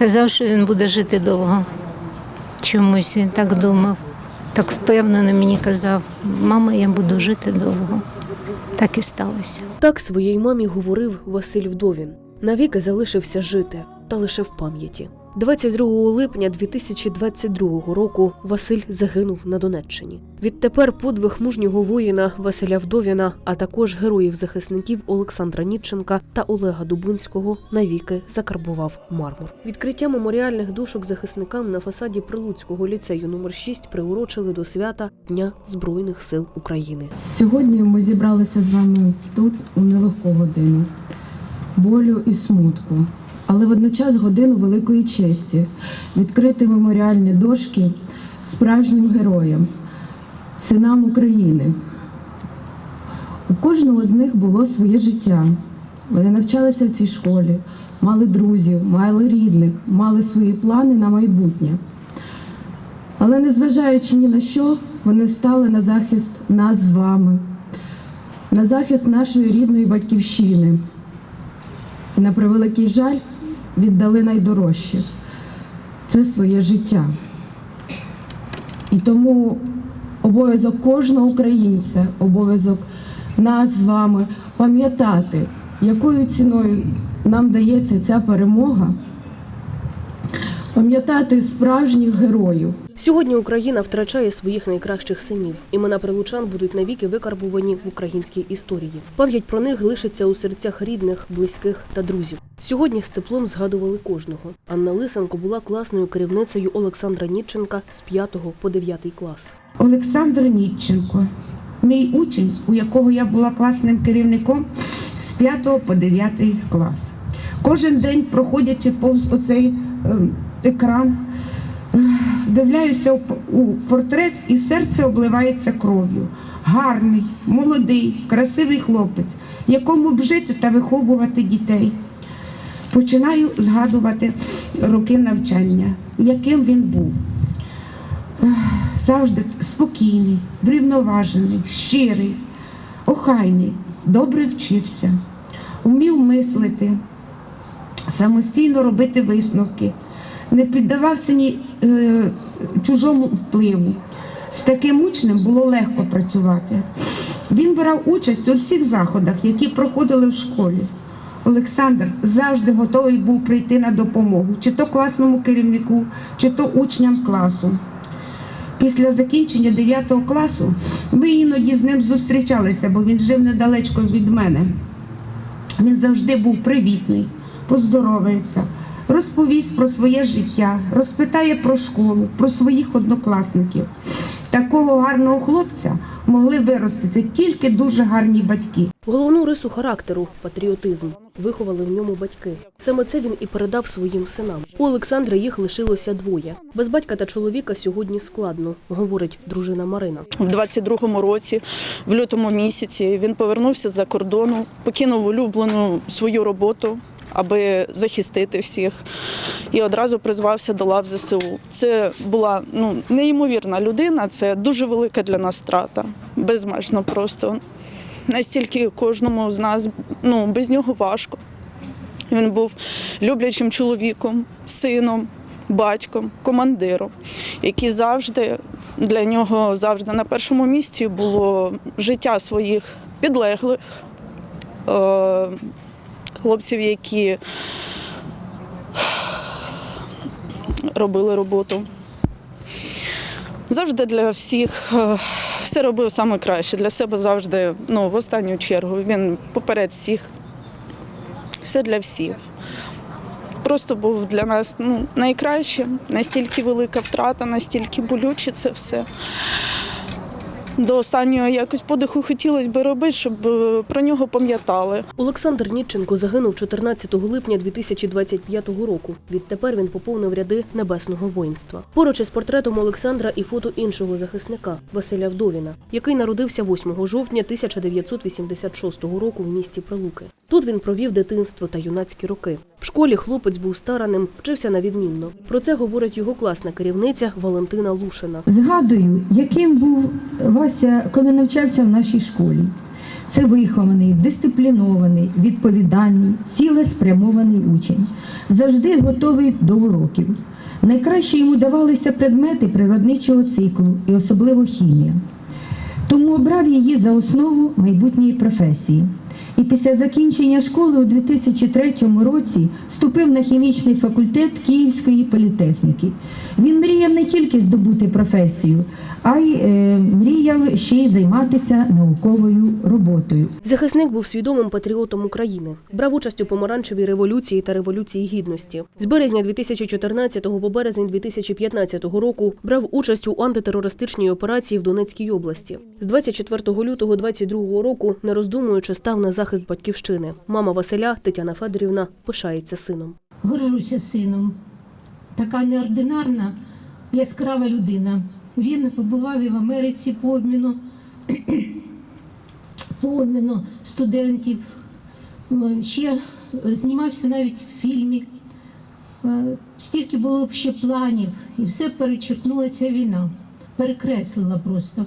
Казав, що він буде жити довго. Чомусь він так думав. Так впевнено мені казав, мама, я буду жити довго. Так і сталося. Так своїй мамі говорив Василь Вдовін. Навіки залишився жити, та лише в пам'яті. 22 липня 2022 року Василь загинув на Донеччині. Відтепер подвиг мужнього воїна Василя Вдовіна, а також героїв-захисників Олександра Нітченка та Олега Дубинського навіки закарбував мармур. Відкриття меморіальних дошок захисникам на фасаді Прилуцького ліцею номер 6 приурочили до свята Дня Збройних сил України. Сьогодні ми зібралися з вами тут у нелегку годину болю і смутку, але водночас годину великої честі відкрити меморіальні дошки справжнім героям, синам України. У кожного з них було своє життя. Вони навчалися в цій школі, мали друзів, мали рідних, мали свої плани на майбутнє. Але незважаючи ні на що, вони стали на захист нас з вами, на захист нашої рідної батьківщини. І на превеликий жаль віддали найдорожче це своє життя. І тому обов'язок кожного українця, обов'язок нас з вами пам'ятати, якою ціною нам дається ця перемога, пам'ятати справжніх героїв. Сьогодні Україна втрачає своїх найкращих синів. Імена прилучан будуть навіки викарбувані в українській історії. Пам'ять про них лишиться у серцях рідних, близьких та друзів. Сьогодні з теплом згадували кожного. Анна Лисенко була класною керівницею Олександра Нітченка з 5 по 9 клас. Олександр Нітченко, мій учень, у якого я була класним керівником з 5 по 9 клас. Кожен день, проходячи повз оцей ем, екран, ех, вдивляюся у, у портрет і серце обливається кров'ю. Гарний, молодий, красивий хлопець, якому б жити та виховувати дітей. Починаю згадувати роки навчання, яким він був завжди спокійний, врівноважений, щирий, охайний, добре вчився, вмів мислити, самостійно робити висновки, не піддавався ні е, чужому впливу. З таким учнем було легко працювати. Він брав участь у всіх заходах, які проходили в школі. Олександр завжди готовий був прийти на допомогу, чи то класному керівнику, чи то учням класу. Після закінчення 9 класу ми іноді з ним зустрічалися, бо він жив недалечко від мене. Він завжди був привітний, поздоровається, розповість про своє життя, розпитає про школу, про своїх однокласників. Такого гарного хлопця могли виростити тільки дуже гарні батьки. Головну рису характеру патріотизм виховали в ньому батьки. Саме це він і передав своїм синам. У Олександра їх лишилося двоє. Без батька та чоловіка сьогодні складно, говорить дружина Марина. В 22-му році, в лютому місяці, він повернувся з-за кордону, покинув улюблену свою роботу, аби захистити всіх, і одразу призвався до лав ЗСУ. Це була ну, неймовірна людина, це дуже велика для нас страта, безмежно просто. Настільки кожному з нас ну, без нього важко. Він був люблячим чоловіком, сином, батьком, командиром, який завжди для нього завжди на першому місці було життя своїх підлеглих, е, хлопців, які робили роботу. Завжди для всіх е, все робив саме краще. Для себе завжди, ну, в останню чергу. Він поперед всіх. Все для всіх. Просто був для нас ну, найкращим, настільки велика втрата, настільки болюче це все. До останнього якось подиху хотілося б робити, щоб е, про нього пам'ятали. Олександр Нітченко загинув 14 липня 2025 року. Відтепер він поповнив ряди небесного воїнства. Поруч із портретом Олександра і фото іншого захисника Василя Вдовіна, який народився 8 жовтня 1986 року в місті Прилуки. Тут він провів дитинство та юнацькі роки. В школі хлопець був стараним, вчився на відмінно. Про це говорить його класна керівниця Валентина Лушина. Згадую, яким був Вася, коли навчався в нашій школі. Це вихований, дисциплінований, відповідальний, цілеспрямований учень, завжди готовий до уроків. Найкраще йому давалися предмети природничого циклу і особливо хімія. Тому обрав її за основу майбутньої професії. І після закінчення школи у 2003 році вступив на хімічний факультет Київської політехніки. Він мріяв не тільки здобути професію, а й е, мріяв ще й займатися науковою роботою. Захисник був свідомим патріотом України, брав участь у помаранчевій революції та революції гідності. З березня 2014 по березень 2015 року брав участь у антитерористичній операції в Донецькій області. З 24 лютого 2022 року, не роздумуючи, став на захист батьківщини. Мама Василя Тетяна Федорівна пишається сином. Горжуся сином. Така неординарна, яскрава людина. Він побував і в Америці по обміну, по обміну студентів. Ще е, знімався навіть в фільмі. Е, Стільки було б ще планів, і все перечеркнула ця війна, перекреслила просто.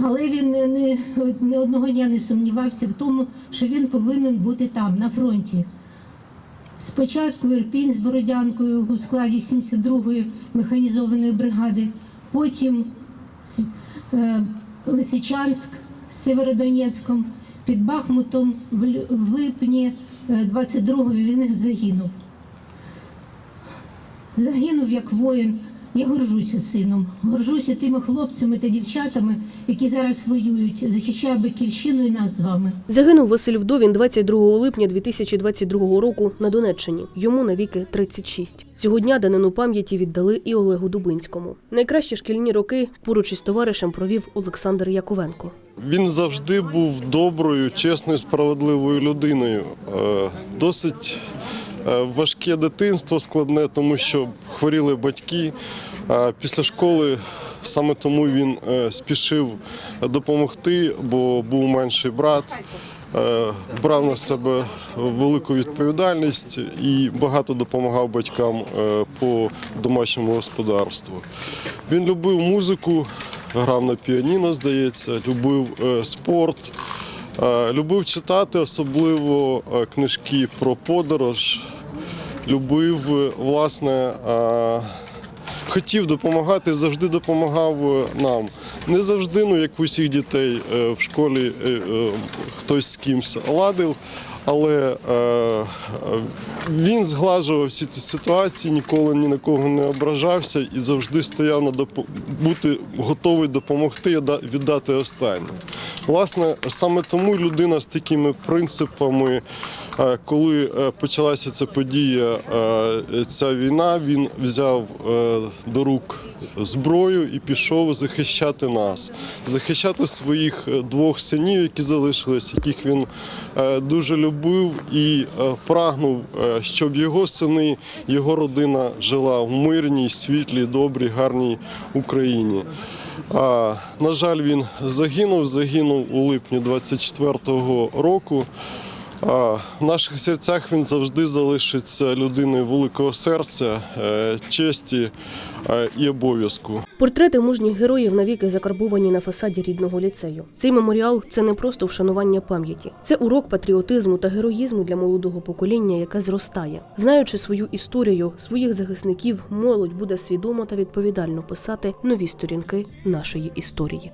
Але він не, не, не одного дня не сумнівався в тому, що він повинен бути там, на фронті. Спочатку Ірпінь з Бородянкою у складі 72-ї механізованої бригади, потім е, Лисичанськ з Северодонецьком, під Бахмутом в липні е, 22-го він загинув. Загинув як воїн. Я горжуся сином, горжуся тими хлопцями та дівчатами, які зараз воюють, захищають батьківщину і нас з вами. Загинув Василь Вдовін 22 липня 2022 року на Донеччині. Йому навіки 36. Цього дня данину пам'яті віддали і Олегу Дубинському. Найкращі шкільні роки поруч із товаришем провів Олександр Яковенко. Він завжди був доброю, чесною, справедливою людиною. Е, Досить важке дитинство складне, тому що хворіли батьки. Е, Після школи саме тому він е, спішив допомогти, бо був менший брат. Е, Брав на себе велику відповідальність і багато допомагав батькам е, по домашньому господарству. Він любив музику, грав на піаніно, здається, любив е, спорт, е, любив читати, особливо е, книжки про подорож. Любив, е, власне, хотів допомагати, завжди допомагав е, нам. Не завжди, ну як в усіх дітей е, в школі хтось з кимось ладив. Але він зглажував всі ці ситуації, ніколи ні на кого не ображався і завжди стояв на допо- бути готовий допомогти і віддати останнє. Власне, саме тому людина з такими принципами, коли е, почалася ця подія, е, ця війна, він взяв е, до рук зброю і пішов захищати нас, захищати своїх е, двох синів, які залишились, яких він е, дуже любив і е, прагнув, е, щоб його сини, його родина жила в мирній, світлій, добрій, гарній Україні. А, на жаль, він загинув. Загинув у липні 24-го року. В наших серцях він завжди залишиться людиною великого серця, е, честі е, і обов'язку. Портрети мужніх героїв навіки закарбовані на фасаді рідного ліцею. Цей меморіал це не просто вшанування пам'яті, це урок патріотизму та героїзму для молодого покоління, яке зростає. Знаючи свою історію, своїх захисників, молодь буде свідомо та відповідально писати нові сторінки нашої історії.